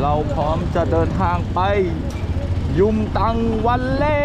เราพร้อมจะเดินทางไป ยุมตังวันเล่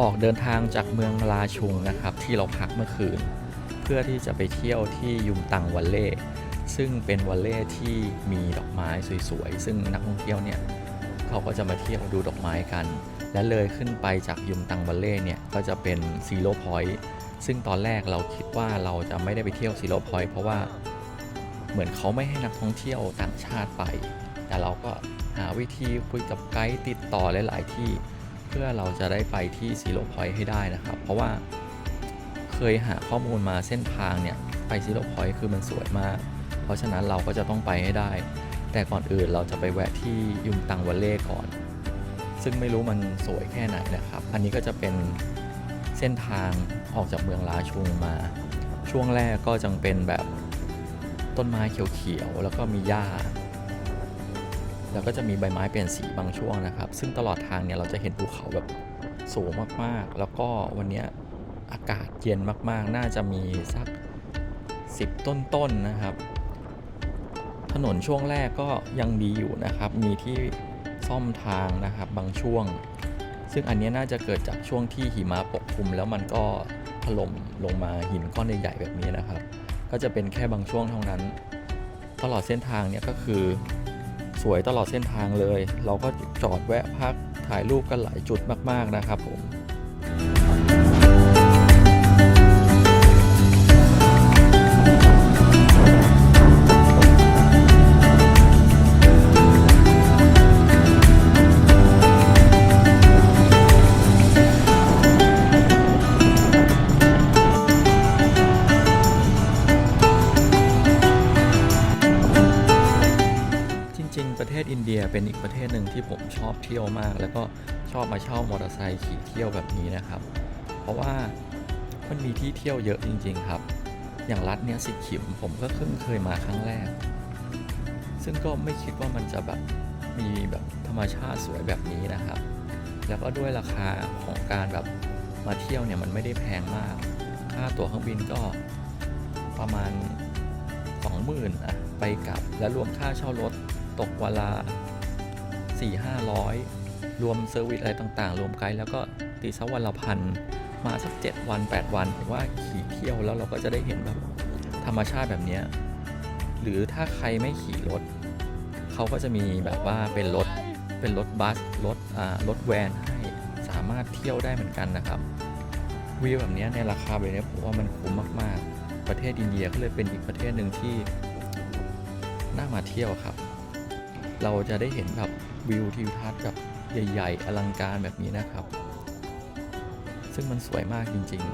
ออกเดินทางจากเมืองลาชุงนะครับ ที่เราพักเมื่อคืน เพื่อที่จะไปเที่ยวที่ยุมตังวัลเล่ซึ่งเป็นวัลเล่ที่มีดอกไม้สวยๆ ซึ่งนักท่องเที่ยวเนี่ยเขาก็จะมาเที่ยวดูดอกไม้กัน และเลยขึ้นไปจากยุมตังวัลเล่เนี่ยก็จะเป็นซีโร่พอยต์ซึ่งตอนแรกเราคิดว่าเราจะไม่ได้ไปเที่ยวซีโร่พอยต์เพราะว่าเหมือนเขาไม่ให้นักท่องเที่ยวต่างชาติไป แต่เราก็หาวิธีคุยกับไกด์ติดต่อหลาย ๆ ที่ พื่อเราจะได้ไปที่ซีโร่พอยต์ให้ได้นะครับ เพราะว่าเคยหาข้อมูลมาเส้นทางเนี่ยไปซีโร่พอยต์คือมันสวยมาก เพราะฉะนั้นเราก็จะต้องไปให้ได้ แต่ก่อนอื่นเราจะไปแวะที่ยุมตังวัลเล่ก่อน ซึ่งไม่รู้มันสวยแค่ไหนนะครับ อันนี้ก็จะเป็นเส้นทางออกจากเมืองลาชุงมา ช่วงแรกก็จังเป็นแบบต้นไม้เขียวๆแล้วก็มีหญ้า แล้วก็จะมีใบไม้เปลี่ยนสีบางช่วงนะครับ ซึ่งตลอดทางเนี่ยเราจะเห็นภูเขาแบบสูงมากๆ แล้วก็วันนี้อากาศเย็นมากๆ น่าจะมีสัก 10 ต้นๆนนะครับ ถนนช่วงแรกก็ยังดีอยู่นะครับ มีที่ซ่อมทางนะครับบางช่วง ซึ่งอันนี้น่าจะเกิดจากช่วงที่หิมะปกคลุม แล้วมันก็ถล่มลงมาหินก้อนใหญ่ๆแบบนี้นะครับ ก็จะเป็นแค่บางช่วงเท่านั้น ตลอดเส้นทางเนี่ยก็คือ สวยตลอดเส้นทางเลย เราก็จอดแวะพักถ่ายรูปกันหลายจุดมากๆนะครับผม เป็นอีกประเทศหนึ่งที่ผมชอบเที่ยวมาก แล้วก็ชอบมาเช่ามอเตอร์ไซค์ขี่เที่ยวแบบนี้นะครับ เพราะว่ามันมีที่เที่ยวเยอะจริง ๆ ครับ อย่างรัฐเนี้ยสิขิมผมก็เพิ่งเคยมาครั้งแรก ซึ่งก็ไม่คิดว่ามันจะแบบมีแบบธรรมชาติสวยแบบนี้นะครับ แล้วก็ด้วยราคาของการแบบมาเที่ยวเนี่ยมันไม่ได้แพงมาก ค่าตั๋วเครื่องบินก็ประมาณ 20,000อะไปกลับและรวมค่าเช่ารถตกวันละ 4 500 รวมเซอร์วิสอะไรต่างๆ รวมไกด์แล้วก็ตีสักวันละพันมาสัก 7 วัน 8 วันผมว่าขี่เที่ยวแล้วเราก็จะได้เห็นแบบธรรมชาติแบบนี้หรือถ้าใครไม่ขี่รถ เขาก็จะมีแบบว่าเป็นรถเป็นรถบัสรถอ่ารถแวนให้สามารถเที่ยวได้เหมือนกันนะครับวิวแบบนี้ในราคาแบบนี้ผมว่ามันคุ้มมากๆ ประเทศอินเดียก็เลยเป็นอีกประเทศหนึ่งที่น่ามาเที่ยวครับ เราจะได้เห็นแบบ วิวทิวทัศน์แบบใหญ่ ๆ อลังการแบบนี้นะครับ ซึ่งมันสวยมากจริง ๆ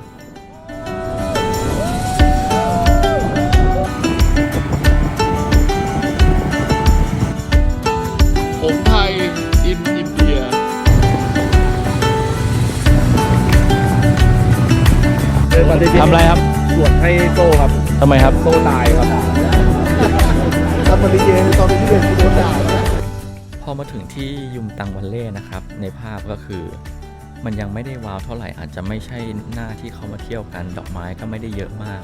ผมไทย อิน อินเดีย ทำอะไรครับสวดให้โซ่ครับ ทำไมครับ โซ่ตายครับทำปริเยนตอนที่เรียนที่โดนด่าพ อมาถึงที่ยุมตังวันเล่นะครับ ในภาพก็คือ มันยังไม่ได้ว้าวเท่าไหร่อาจจะไม่ใช่หน้าที่เขามาเที่ยวกันดอกไม้ก็ไม่ได้เยอะมาก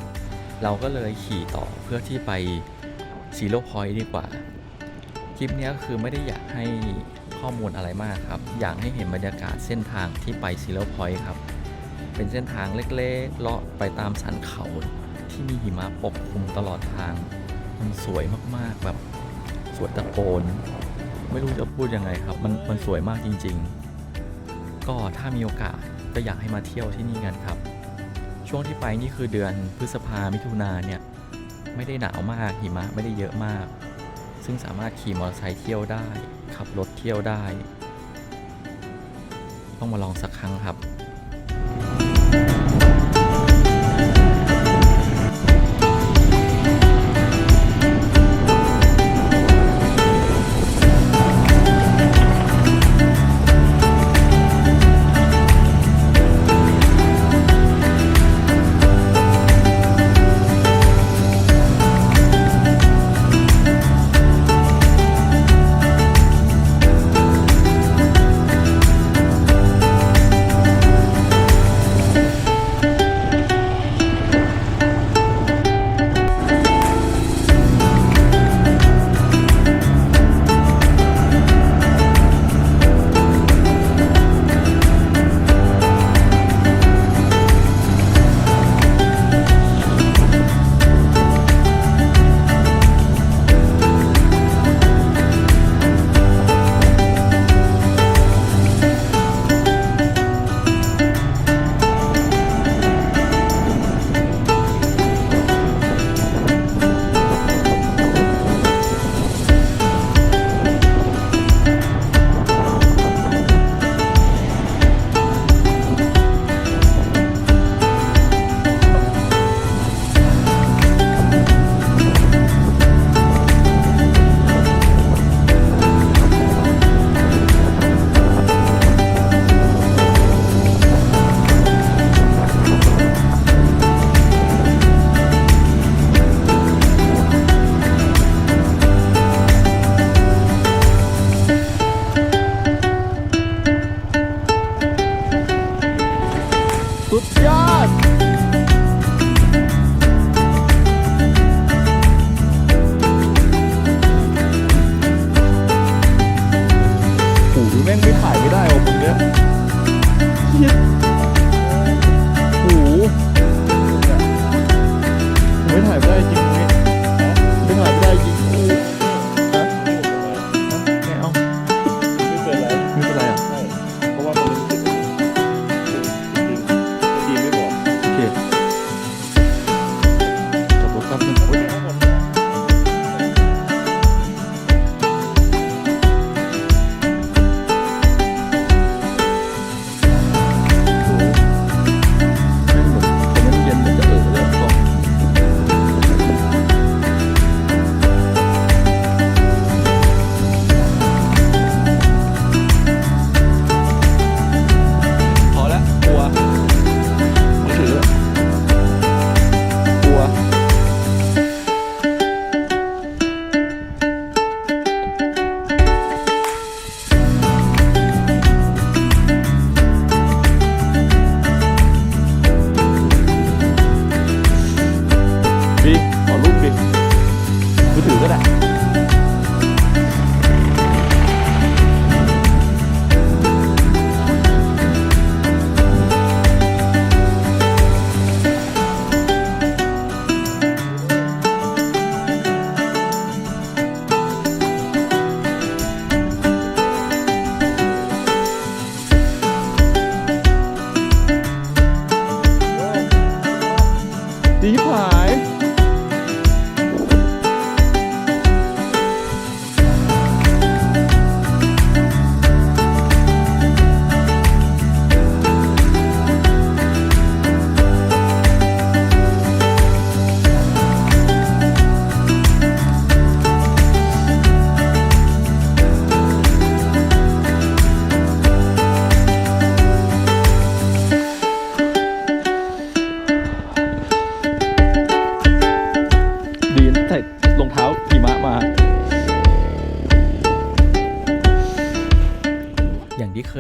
เราก็เลยขี่ต่อเพื่อที่ไปซีโร่พอยต์ดีกว่า คลิปนี้ก็คือไม่ได้อยากให้ข้อมูลอะไรมากครับ อยากให้เห็นบรรยากาศเส้นทางที่ไปซีโร่พอยต์ครับ เป็นเส้นทางเล็กๆเลาะไปตามสันเขาที่มีหิมะปกคลุมตลอดทาง มันสวยมากๆแบบสวยตะโกน ไม่รู้จะพูดยังไงครับ มันมันสวยมากจริง ๆ ก็ถ้ามีโอกาสก็อยากให้มาเที่ยวที่นี่กันครับ ช่วงที่ไปนี่คือเดือนพฤษภามิถุนาเนี่ยไม่ได้หนาวมากหิมะไม่ได้เยอะมาก ซึ่งสามารถขี่มอเตอร์ไซค์เที่ยวได้ ขับรถเที่ยวได้ ต้องมาลองสักครั้งครับ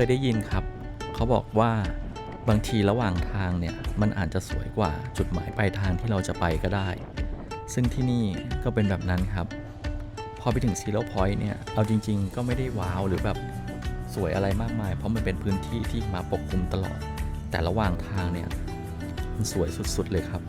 ย่างที่เคยได้ยินครับ เขาบอกว่าบางทีระหว่างทางเนี่ยมันอาจจะสวยกว่าจุดหมายปลายทางที่เราจะไปก็ได้ ซึ่งที่นี่ก็เป็นแบบนั้นครับ พอไปถึงซีโร่พอยต์เนี่ย เอาจริง ๆ ก็ไม่ได้ว้าวหรือแบบสวยอะไรมากมาย เพราะมันเป็นพื้นที่ที่มาปกคลุมตลอด แต่ระหว่างทางเนี่ยมันสวยสุดๆเลยครับ